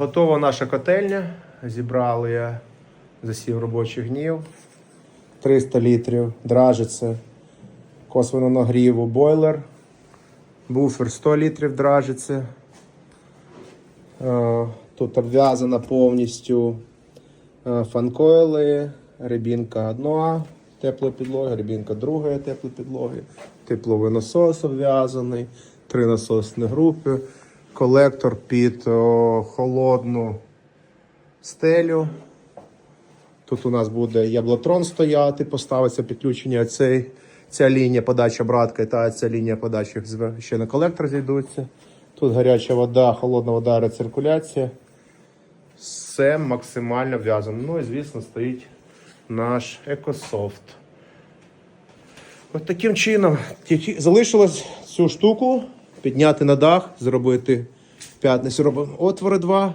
Готова наша котельня. Зібрали я за 7 робочих днів. 300 літрів дражиться косвенно нагріву бойлер. Буфер 100 літрів дражиться. Е, Тут обв'язана повністю е, фанкойли, рибінка одна теплої підлоги, рибінка другої теплої підлоги, тепловий насос обв'язаний, три насосні групи, колектор під о, холодну стелю. Тут у нас буде яблотрон стояти, поставиться підключення цей, ця лінія подачі обратки та ця лінія подачі ще на колектор зійдуться. Тут гаряча вода, холодна вода, рециркуляція. Все максимально в'язано. Ну і звісно стоїть наш екософт. От таким чином залишилось цю штуку підняти на дах, зробити п'ятницю робимо отвори два.